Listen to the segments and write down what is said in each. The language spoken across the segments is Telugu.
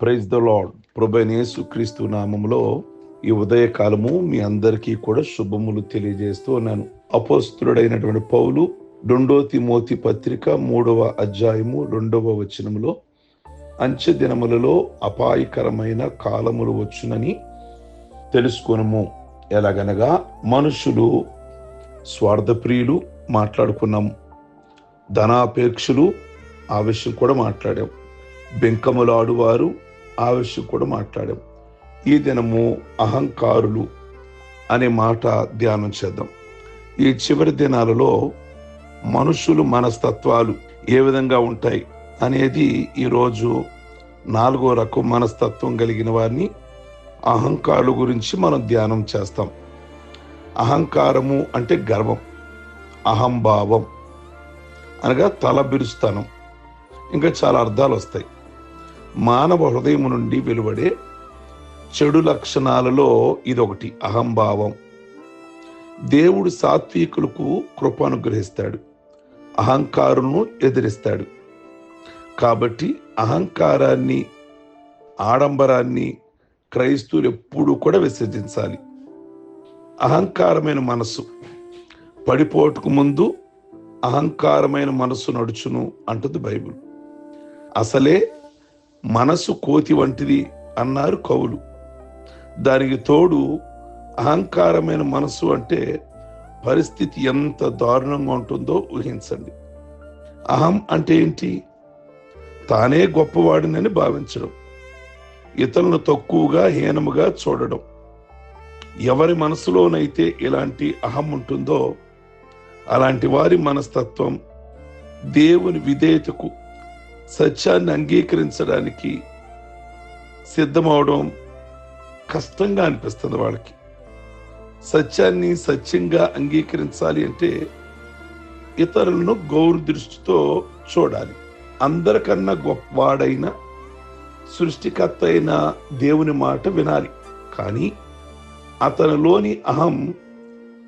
ప్రైజ్ ద లాడ్ ప్రభనేసు క్రీస్తు నామములో ఈ ఉదయకాలము మీ అందరికీ కూడా శుభములు తెలియజేస్తూ ఉన్నాను. అపోస్తుడైనటువంటి పౌలు రెండో తిమోతి పత్రిక మూడవ అధ్యాయము రెండవ వచనములో అంచె దినములలో అపాయకరమైన కాలములు వచ్చునని తెలుసుకునము. ఎలాగనగా మనుషులు స్వార్థప్రియులు మాట్లాడుకున్నాము ధనాపేక్షలు ఆ విషయం కూడా మాట్లాడాం. బెంకములాడువారు ఆ విషయం కూడా మాట్లాడాం. ఈ దినము అహంకారులు అనే మాట ధ్యానం చేద్దాం. ఈ చివరి దినాలలో మనుషులు మనస్తత్వాలు ఏ విధంగా ఉంటాయి అనేది ఈరోజు నాలుగో రకం మనస్తత్వం కలిగిన వారిని అహంకారుల గురించి మనం ధ్యానం చేస్తాం. అహంకారము అంటే గర్వం అహంభావం అనగా తల బిరుస్తానం ఇంకా చాలా అర్థాలు వస్తాయి. మానవ హృదయం నుండి వెలువడే చెడు లక్షణాలలో ఇదొకటి అహంభావం. దేవుడు సాత్వికులకు కృప అనుగ్రహిస్తాడు అహంకారును ఎదిరిస్తాడు. కాబట్టి అహంకారాన్ని ఆడంబరాన్ని క్రైస్తువులు ఎప్పుడూ కూడా విసర్జించాలి. అహంకారమైన మనసు పడిపోటుకు ముందు అహంకారమైన మనసు నడుచును అంటుంది బైబిల్. అసలే మనసు కోతి వంటిది అన్నారు కవులు దానికి తోడు అహంకారమైన మనసు అంటే పరిస్థితి ఎంత దారుణంగా ఉంటుందో ఊహించండి. అహం అంటే ఏంటి? తానే గొప్పవాడినని భావించడం. ఇతరులను తక్కువగా హీనముగా చూడడం. ఎవరి మనసులోనైతే ఇలాంటి అహం ఉంటుందో అలాంటి వారి మనస్తత్వం దేవుని విధేయతకు సత్యాన్ని అంగీకరించడానికి సిద్ధమవడం కష్టంగా అనిపిస్తుంది వాళ్ళకి. సత్యాన్ని సత్యంగా అంగీకరించాలి అంటే ఇతరులను గౌరవ దృష్టితో చూడాలి. అందరికన్నా గొప్పవాడైన సృష్టికర్త అయిన దేవుని మాట వినాలి. కానీ అతనిలోని అహం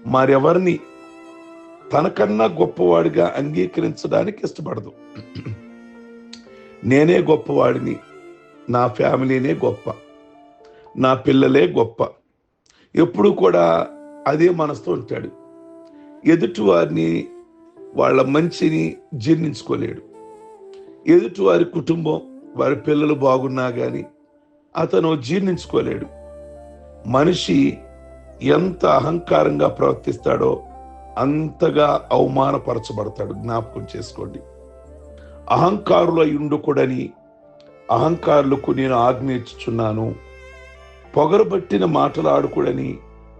మరెవరిని తనకన్నా గొప్పవాడిగా అంగీకరించడానికి ఇష్టపడదు. నేనే గొప్పవాడిని. నా ఫ్యామిలీనే గొప్ప. నా పిల్లలే గొప్ప. ఎప్పుడు కూడా అదే మనసుతో ఉంటాడు. ఎదుటివారిని వాళ్ళ మంచిని జీర్ణించుకోలేడు. ఎదుటివారి కుటుంబం వారి పిల్లలు బాగున్నా కానీ అతను జీర్ణించుకోలేడు. మనిషి ఎంత అహంకారంగా ప్రవర్తిస్తాడో అంతగా అవమానపరచబడతాడు. జ్ఞాపకం చేసుకోండి. అహంకారుల ఉండకూడని అహంకారులకు నేను ఆజ్ఞయించుచున్నాను పొగరబట్టిన మాటలు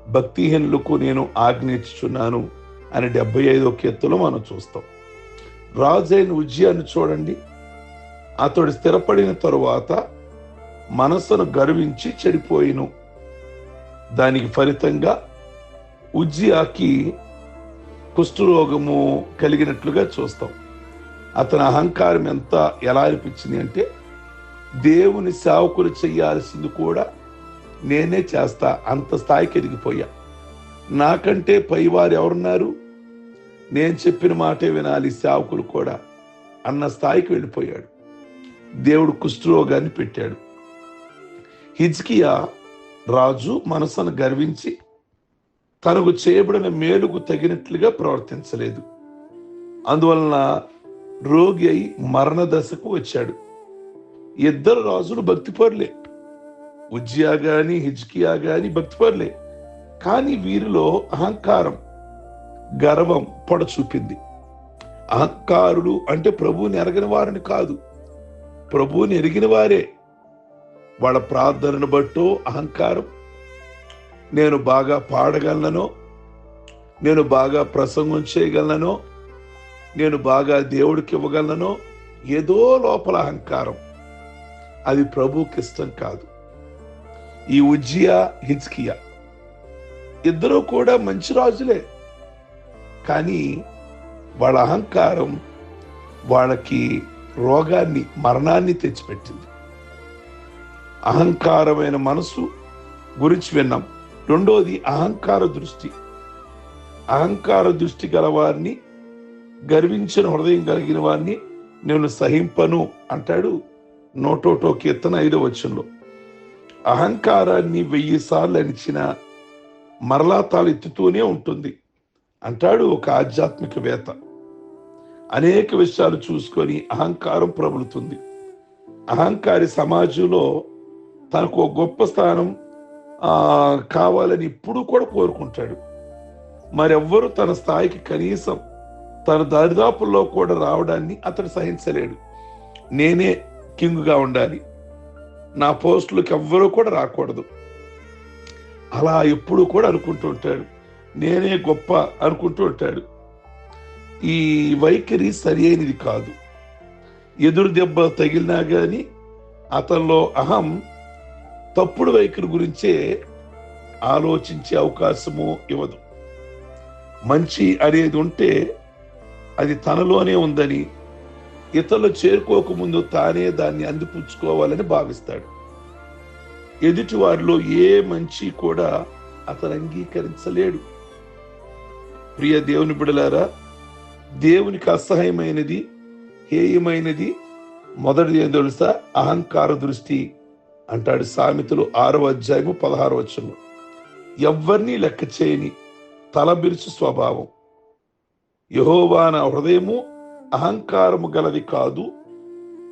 భక్తిహీనులకు నేను ఆజ్ఞయించుచున్నాను అని డెబ్బై ఐదో కీర్తలో మనం చూస్తాం. రాజైన ఉజ్జయాన్ని చూడండి. అతడు స్థిరపడిన తరువాత మనసును గర్వించి చెడిపోయిను. దానికి ఫలితంగా ఉజ్జియాకి కుష్ఠరోగము కలిగినట్లుగా చూస్తాం. అతని అహంకారం ఎంత ఎలా అనిపించింది అంటే దేవుని సేవకులు చేయాల్సింది కూడా నేనే చేస్తా అంత స్థాయికి ఎదిగిపోయా. నాకంటే పైవారు ఎవరున్నారు? నేను చెప్పిన మాటే వినాలి సేవకులు కూడా. అన్న స్థాయికి వెళ్ళిపోయాడు. దేవుడు కుష్ఠరోగాన్ని పెట్టాడు. హిజ్కియా రాజు మనసును గర్వించి తనకు చేయబడిన మేలుకు తగినట్లుగా ప్రవర్తించలేదు. అందువలన రోగి అయి మరణ దశకు వచ్చాడు. ఇద్దరు రాజులు భక్తిపరులే. ఉజ్జియా గాని హిజ్కియా గాని భక్తిపరులే. కానీ వీరిలో అహంకారం గర్వం పొడ చూపింది అహంకారులు అంటే ప్రభువుని ఎరగని వారిని కాదు. ప్రభువుని ఎరిగిన వారే. వాళ్ళ ప్రార్థనను బట్టో అహంకారం. నేను బాగా పాడగలనో నేను బాగా ప్రసంగం చేయగలనో నేను బాగా దేవుడికి ఇవ్వగలనో. ఏదో లోపల అహంకారం. అది ప్రభుకి ఇష్టం కాదు. ఈ ఉజ్జియా హిజ్కియా. ఇద్దరూ కూడా మంచి రాజులే. కానీ వాళ్ళ అహంకారం వాళ్ళకి రోగాన్ని మరణాన్ని తెచ్చిపెట్టింది. అహంకారమైన మనసు గురించి విన్నాం. రెండోది అహంకార దృష్టి. అహంకార దృష్టి గల వారిని గర్వించిన హృదయం కలిగిన వారిని నేను సహింపను అంటాడు నోటోటో కీర్తన ఐదో వచ్చంలో అహంకారాన్ని వెయ్యి సార్లు అణిచిన మరలా తాలెత్తుతూనే ఉంటుంది అంటాడు ఒక ఆధ్యాత్మికవేత్త అనేక విషయాలు చూసుకొని అహంకారం ప్రబలుతుంది. అహంకారి సమాజంలో తనకు ఒక గొప్ప స్థానం కావాలని ఇప్పుడు కూడా కోరుకుంటాడు. మరెవ్వరు తన స్థాయికి కనీసం తన దరిదాపుల్లో కూడా రావడాన్ని అతడు సహించలేడు. నేనే కింగ్గా ఉండాలి. నా పోస్టులకు ఎవ్వరూ కూడా రాకూడదు. అలా ఎప్పుడు కూడా అనుకుంటూ ఉంటాడు. నేనే గొప్ప అనుకుంటూ ఉంటాడు. ఈ వైఖరి సరి అయినది కాదు. ఎదురు దెబ్బ తగిలినా కానీ అతనిలో అహం తప్పుడు వైఖరి గురించే ఆలోచించే అవకాశము ఇవ్వదు. మంచి అనేది ఉంటే అది తనలోనే ఉందని ఇతరులు చేరుకోకముందు తానే దాన్ని అందిపుచ్చుకోవాలని భావిస్తాడు. ఎదుటి వారిలో ఏ మంచి కూడా అతను అంగీకరించలేడు. ప్రియ దేవుని బిడలారా దేవునికి అసహ్యమైనది హేయమైనది మొదటిది ఏం తెలుసా? అహంకార దృష్టి అంటాడు సామెతలు ఆరో అధ్యాయము పదహారో వచ్చము ఎవరినీ లెక్క చేయని తలబిరుచు స్వభావం. యహోవా నా హృదయము అహంకారము గలది కాదు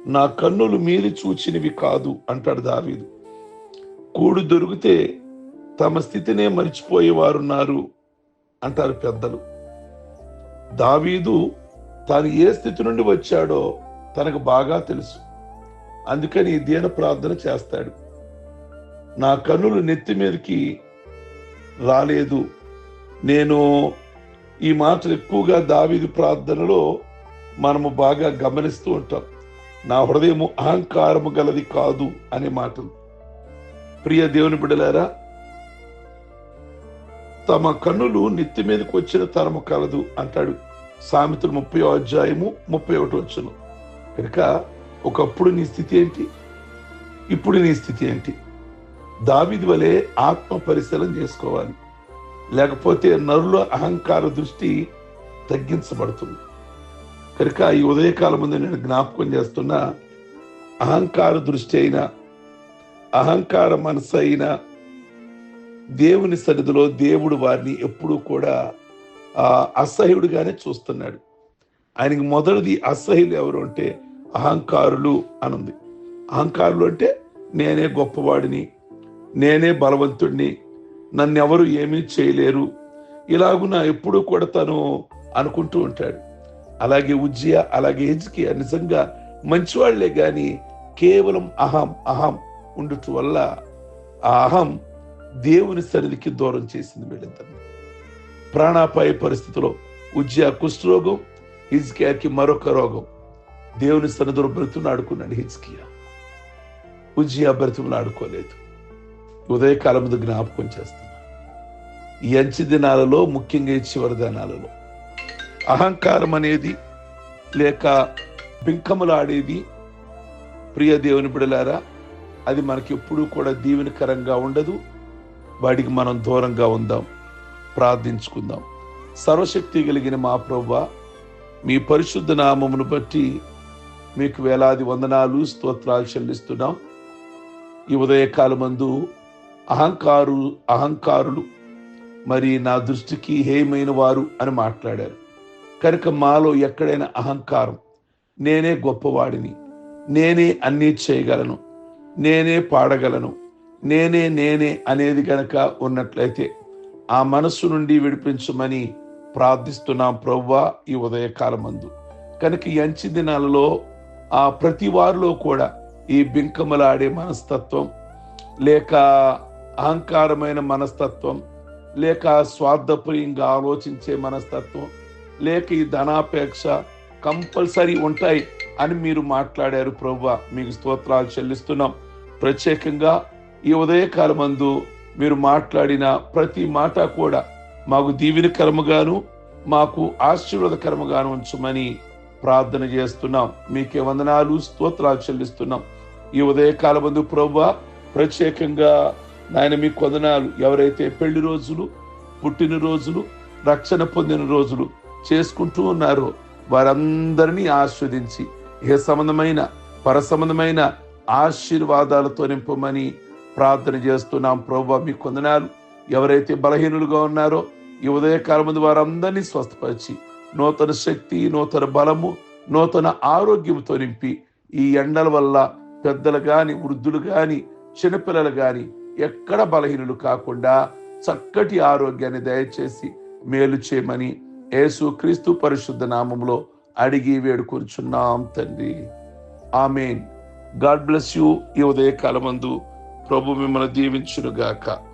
నా కన్నులు మీరి చూచినవి కాదు అంటాడు దావీదు. కూడు దొరికితే తమ స్థితినే మరిచిపోయేవారున్నారు అంటారు పెద్దలు. దావీదు తాను ఏ స్థితి నుండి వచ్చాడో తనకు బాగా తెలుసు. అందుకని దీన ప్రార్థన చేస్తాడు. నా కన్నులు నెత్తి మీదకి రాలేదు. నేను ఈ మాటలు ఎక్కువగా దావీది ప్రార్థనలో మనము బాగా గమనిస్తూ ఉంటాం. నా హృదయము అహంకారము గలది కాదు అనే మాటలు. ప్రియ దేవుని బిడ్డలారా తమ కన్నులు నెత్తి మీదకి వచ్చిన తరము కలదు అంటాడు సామెతలు ముప్పై అధ్యాయము ముప్పై ఒకటి వచ్చును కనుక ఒకప్పుడు నీ స్థితి ఏంటి? ఇప్పుడు నీ స్థితి ఏంటి? దావిది వలె ఆత్మ పరిశీలన చేసుకోవాలి. లేకపోతే నరుల అహంకార దృష్టి తగ్గించబడుతుంది. కనుక ఈ ఉదయకాలం ముందు నేను జ్ఞాపకం చేస్తున్న అహంకార దృష్టి అయినా అహంకార మనసు అయినా దేవుని సన్నిధిలో దేవుడు వారిని ఎప్పుడూ కూడా అసహ్యుడిగానే చూస్తున్నాడు. ఆయనకి మొదటిది అసహ్యులు ఎవరు అంటే అహంకారులు అనుంది. అహంకారులు అంటే నేనే గొప్పవాడిని నేనే బలవంతుడిని నన్నెవరు ఏమీ చేయలేరు. ఇలాగున ఎప్పుడూ కొడతాను అనుకుంటూ ఉంటాడు. అలాగే ఉజ్జయ అలాగే హెజ్కియా నిజంగా మంచివాళ్ళే గాని కేవలం అహం అహం ఉండుట వల్ల ఆ అహం దేవుని సన్నిధికి దూరం చేసింది వీళ్ళిద్దరిని. ప్రాణాపాయ పరిస్థితిలో ఉజ్జయ కుష్ఠరోగం హిజ్కియాకి మరొక రోగం. దేవుని సన్నిధిలో బ్రతుకుని ఆడుకున్నాడు హిజ్కియా. ఉజ్జియా బ్రతుకుని ఆడుకోలేదు. ఉదయకాలం జ్ఞాపకం చేస్తున్నా. ఈ దినాలలో ముఖ్యంగా ఈ చివరి దినాలలో. అహంకారం అనేది లేక బింకములాడేది ప్రియ దేవుని బిడలారా అది మనకి ఎప్పుడూ కూడా దీవెనకరంగా ఉండదు. వాడికి మనం దూరంగా ఉందాం ప్రార్థించుకుందాం. సర్వశక్తి కలిగిన మా ప్రభా మీ పరిశుద్ధ నామమును బట్టి మీకు వేలాది వందనాలు స్తోత్రాలు చెల్లిస్తున్నాం. ఈ ఉదయకాలమందు అహంకారు అహంకారులు. మరి నా దృష్టికి హేమైన వారు అని మాట్లాడారు. కనుక మాలో ఎక్కడైనా అహంకారం నేనే గొప్పవాడిని నేనే అన్నీ చేయగలను నేనే పాడగలను నేనే నేనే అనేది గనక ఉన్నట్లయితే ఆ మనస్సు నుండి విడిపించమని ప్రార్థిస్తున్నాం ప్రవ్వా ఈ ఉదయకాలమందు. కనుక ఎంచి దినాలలో ఆ ప్రతి వారిలో కూడా ఈ బింకమలాడే మనస్తత్వం లేక అహంకారమైన మనస్తత్వం లేక స్వార్థప్రియంగా ఆలోచించే మనస్తత్వం లేక ఈ ధనాపేక్ష కంపల్సరీ ఉంటాయి అని మీరు మాట్లాడారు ప్రభు మీకు స్తోత్రాలు చెల్లిస్తున్నాం. ప్రత్యేకంగా ఈ ఉదయకాలమందు మీరు మాట్లాడిన ప్రతి మాట కూడా మాకు దీవెనకరముగాను మాకు ఆశీర్వాదకరముగాను ఉంచమని ప్రార్థన చేస్తున్నాం. మీకే వందనాలు స్తోత్రాలు చెల్లిస్తున్నాం. ఈ ఉదయకాలమందు ప్రభు ప్రత్యేకంగా నాయన మీకు కొదనాలు ఎవరైతే పెళ్ళి రోజులు పుట్టినరోజులు రక్షణ పొందిన రోజులు చేసుకుంటూ ఉన్నారో వారందరినీ ఆస్వాదించి ఏ సంబంధమైన పర సంబంధమైన ఆశీర్వాదాలతో నింపమని ప్రార్థన చేస్తున్నాం. ప్రభు మీ కొందనాలు ఎవరైతే బలహీనులుగా ఉన్నారో ఈ ఉదయకాలం ముందు వారందరినీ స్వస్థపరిచి నూతన శక్తి నూతన బలము నూతన ఆరోగ్యంతో నింపి ఈ ఎండల వల్ల పెద్దలు కానీ వృద్ధులు కానీ చిన్నపిల్లలు కానీ ఎక్కడ బలహీనులు కాకుండా చక్కటి ఆరోగ్యాన్ని దయచేసి మేలు చేయమని యేసు క్రీస్తు పరిశుద్ధ నామంలో అడిగి వేడుకొంచున్నాం తండ్రి. ఆమెన్. God bless you. ఈ ఉదయకాలమందు ప్రభు మిమ్మల్ని దీవించునుగాక.